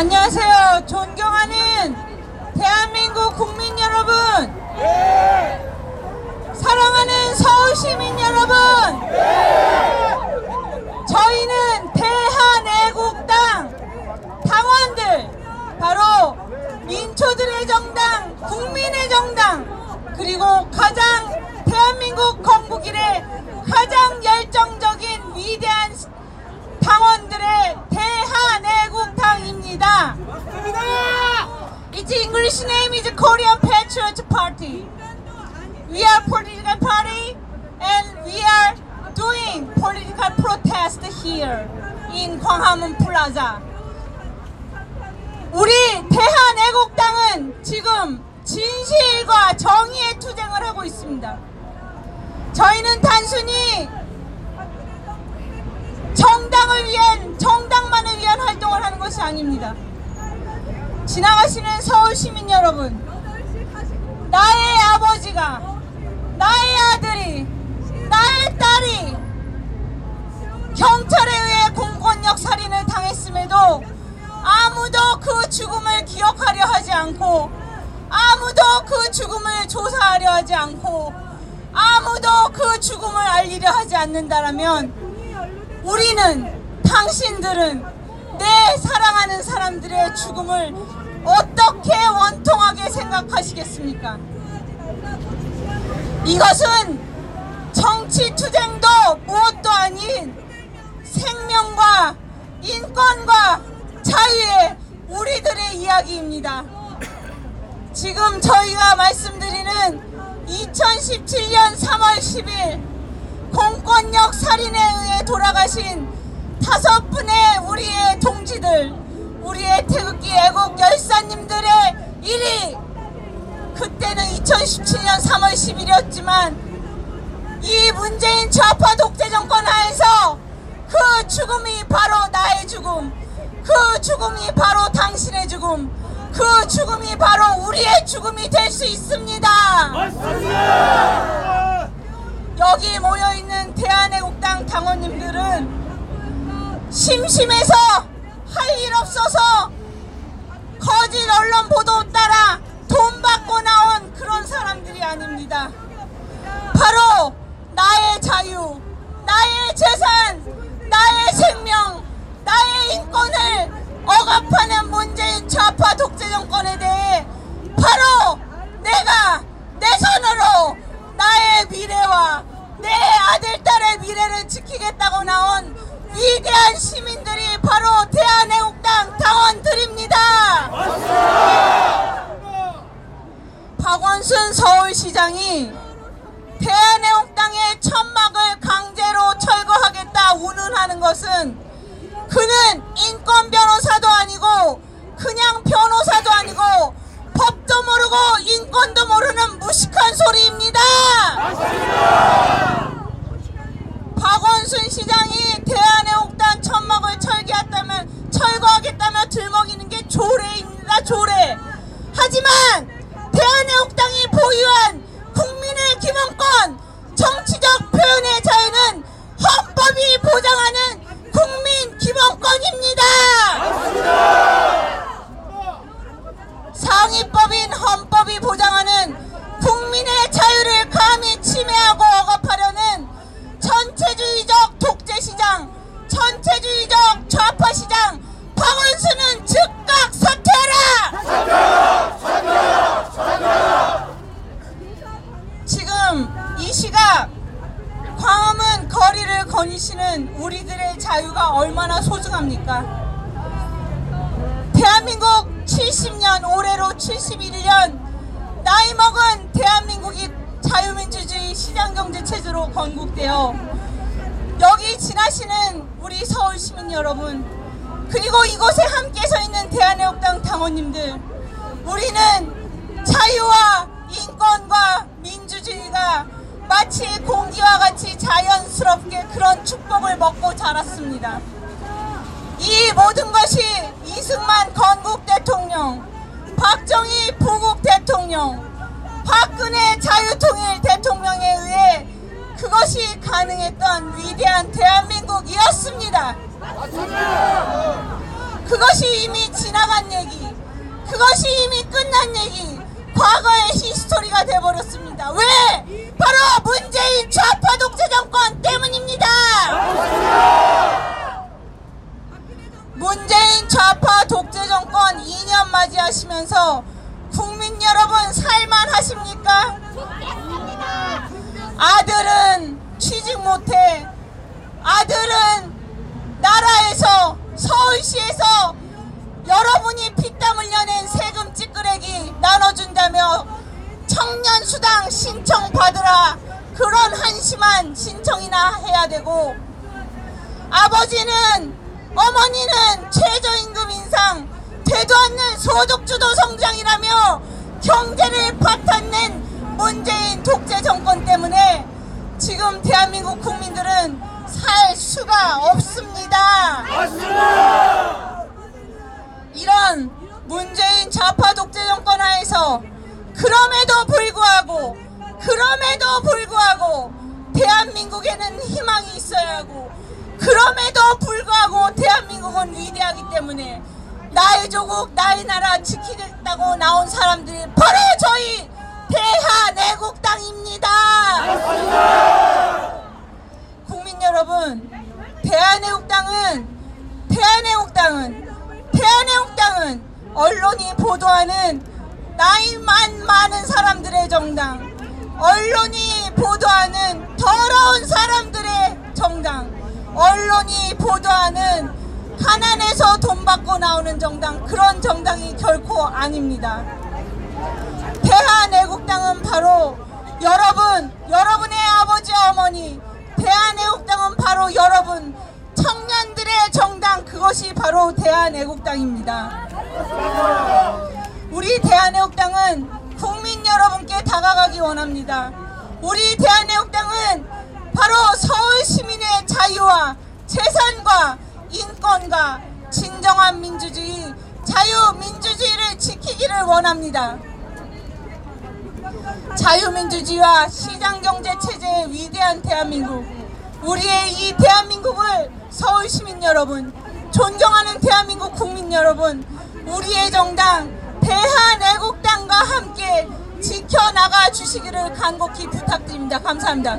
안녕하세요. 존경하는 대한민국 국민 여러분. 사랑하는 서울 시민 여러분. 저희는 대한애국당 당원들 바로 민초들의 정당, 국민의 정당 그리고 가장 대한민국 건국 이래 가장 열정적인 위대한 당원들의 대한애국당입니다. Its English name is Korean Patriot Party. We are political party and we are doing political protest here in 광화문 플라자. 우리 대한애국당은 지금 진실과 정의의 투쟁을 하고 있습니다. 저희는 단순히 정당을 위한 정당만을 위한 활동을 하는 것이 아닙니다. 지나가시는 서울 시민 여러분, 나의 아버지가 나의 아들이 나의 딸이 경찰에 의해 공권력 살인을 당했음에도 아무도 그 죽음을 기억하려 하지 않고 아무도 그 죽음을 조사하려 하지 않고 아무도 그 죽음을 알리려 하지 않는다라면 우리는 당신들은 내 사랑하는 사람들의 죽음을 어떻게 원통하게 생각하시겠습니까? 이것은 정치 투쟁도 무엇도 아닌 생명과 인권과 자유의 우리들의 이야기입니다. 지금 저희가 말씀드리는 2017년 3월 10일 공권력 살인에 의해 돌아가신 다섯 분의 우리의 동지들, 우리의 태극기 애국 열사님들의 일이 그때는 2017년 3월 10일이었지만 이 문재인 좌파 독재 정권 하에서 그 죽음이 바로 나의 죽음, 그 죽음이 바로 당신의 죽음, 그 죽음이 바로 우리의 죽음이 될 수 있습니다. 여기 모여 있는 대한애국당 당원님들은 심심해서 할 일 없어서 거짓 언론 보도 따라 돈 받고 나온 그런 사람들이 아닙니다. 바로 나의 자유, 나의 재산, 나의 생명, 나의 인권을 억압하는 문재인 좌파 독재 정권에 대해 바로 내가 내 손으로 나의 미래와 내 아들, 딸의 미래를 지키겠다고 나온 위대한 시민들이 바로 대한애국 당 당원들입니다. 박원순 서울시장이 대한애국당의 천막을 강제로 철거하겠다 운운하는 것은 그는 인권 변호사도 아니고 그냥 변호사도 아니고 법도 모르고 인권도 자유가 얼마나 소중합니까? 대한민국 70년 올해로 71년 나이 먹은 대한민국이 자유민주주의 시장경제 체제로 건국되어 여기 지나시는 우리 서울 시민 여러분 그리고 이곳에 함께 서 있는 대한애국당 당원님들 우리는 자유와 인권과 민주주의가 마치 공기와 같이 자연스럽게 그런 축복을 먹고 자랐습니다. 이 모든 것이 이승만 건국 대통령, 박정희 부국 대통령, 박근혜 자유통일 대통령에 의해 그것이 가능했던 위대한 대한민국이었습니다. 그것이 이미 지나간 얘기, 그것이 이미 끝난 얘기, 과거의 히스토리가 돼버렸습니다. 왜? 바로 문재인 좌파 독재 정권 때문입니다. 문재인 좌파 독재 정권 2년 맞이하시면서 국민 여러분 살만하십니까? 아들은 취직 못해. 아들은 나라에서 서울시에서 받으라 그런 한심한 신청이나 해야 되고 아버지는 어머니는 최저임금 인상 되도 않는 소득주도 성장이라며 경제를 파탄낸 문재인 독재 정권 때문에 지금 대한민국 국민들은 살 수가 없습니다. 이런 문재인 좌파 독재 정권 하에서 그럼에도 불구하고 그럼에도 불구하고 대한민국에는 희망이 있어야 하고 그럼에도 불구하고 대한민국은 위대하기 때문에 나의 조국 나의 나라 지키겠다고 나온 사람들이 바로 저희 대한애국당입니다. 국민 여러분, 대한애국당은 대한애국당은 대한애국당은 언론이 보도하는 나이만 많은 사람들의 정당, 언론이 보도하는 더러운 사람들의 정당, 언론이 보도하는 가난해서 돈 받고 나오는 정당, 그런 정당이 결코 아닙니다. 대한애국당은 바로 여러분, 여러분의 아버지 어머니, 대한애국당은 바로 여러분, 청년들의 정당, 그것이 바로 대한애국당입니다. 우리 대한애국당은 국민 여러분께 다가가기 원합니다. 우리 대한애국당은 바로 서울 시민의 자유와 재산과 인권과 진정한 민주주의, 자유민주주의를 지키기를 원합니다. 자유민주주의와 시장경제 체제의 위대한 대한민국, 우리의 이 대한민국을 서울 시민 여러분, 존경하는 대한민국 국민 여러분, 우리의 정당 대한애국 당과 함께 지켜나가 주시기를 간곡히 부탁드립니다. 감사합니다.